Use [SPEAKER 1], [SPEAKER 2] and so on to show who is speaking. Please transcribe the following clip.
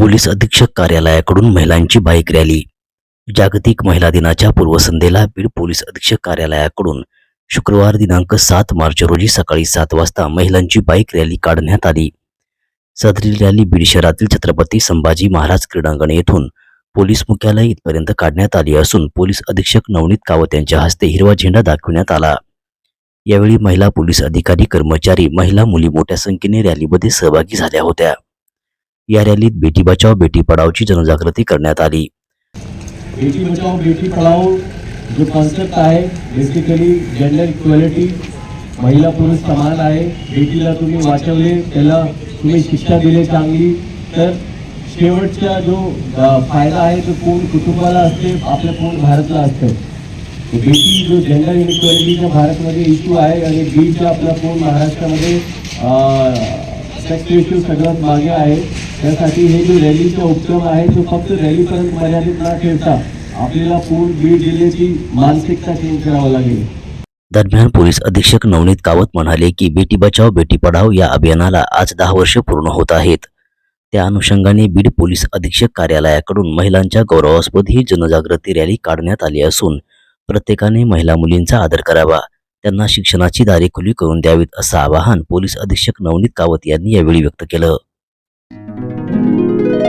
[SPEAKER 1] Police अधीक्षक कार्यालयाकडून महिलांची बाईक रॅली. जागतिक महिला दिनाच्या पूर्वसंध्येला बीड पोलीस अधीक्षक कार्यालयाकडून शुक्रवार दिनांक सात मार्च रोजी सकाळी सात वाजता महिलांची बाईक रॅली काढण्यात आली. सदरी रॅली बीड शहरातील छत्रपती संभाजी महाराज क्रीडांगण येथून पोलीस मुख्यालय इथपर्यंत काढण्यात आली असून पोलीस अधीक्षक नवनीत कावत यांच्या हस्ते हिरवा झेंडा दाखविण्यात आला. यावेळी महिला पोलीस अधिकारी कर्मचारी महिला मुली मोठ्या संख्येने रॅलीमध्ये सहभागी झाल्या होत्या. या रॅलीत बेटी बचाव बेटी पढावची जनजागृती करण्यात आली.
[SPEAKER 2] बेटी बचाओ बेटी पढाओ जो कॉन्सेप्ट आहे बेसिकली जेंडर इक्वॅलिटी महिला पुरुष समान आहे. बेटीला तुम्ही वाचवले त्याला तुम्ही शिक्षा दिली चांगली तर शेवटचा जो फायदा आहे तो कोण कुटुंबाला असते आपल्या पूर्ण भारतला असते. बेटी जो जेंडर इनइक्वॅलिटीचा भारतमध्ये इश्यू आहे आणि बीचा आपल्या पूर्ण महाराष्ट्रामध्ये सेक्स इश्यू सगळ्यात मागे आहे त्यासाठी हे जो रॅलीचा उपक्रम आहे तो फक्त रॅलीपर्यंत मर्यादित न ठेवता आपल्याला पूर्ण बीड जिल्ह्याची मानसिकता चेंज करावं लागेल.
[SPEAKER 1] दरम्यान पोलीस अधीक्षक नवनीत कावत म्हणाले की बेटी बचाव बेटी पढाव या अभियानाला आज दहा वर्ष पूर्ण होत आहेत. त्या अनुषंगाने बीड पोलीस अधीक्षक कार्यालयाकडून महिलांच्या गौरवास्पद ही जनजागृती रॅली काढण्यात आली असून प्रत्येकाने महिला मुलींचा आदर करावा त्यांना शिक्षणाची दारे खुली करून द्यावीत असं आवाहन पोलीस अधीक्षक नवनीत कावत यांनी यावेळी व्यक्त केलं. Thank you.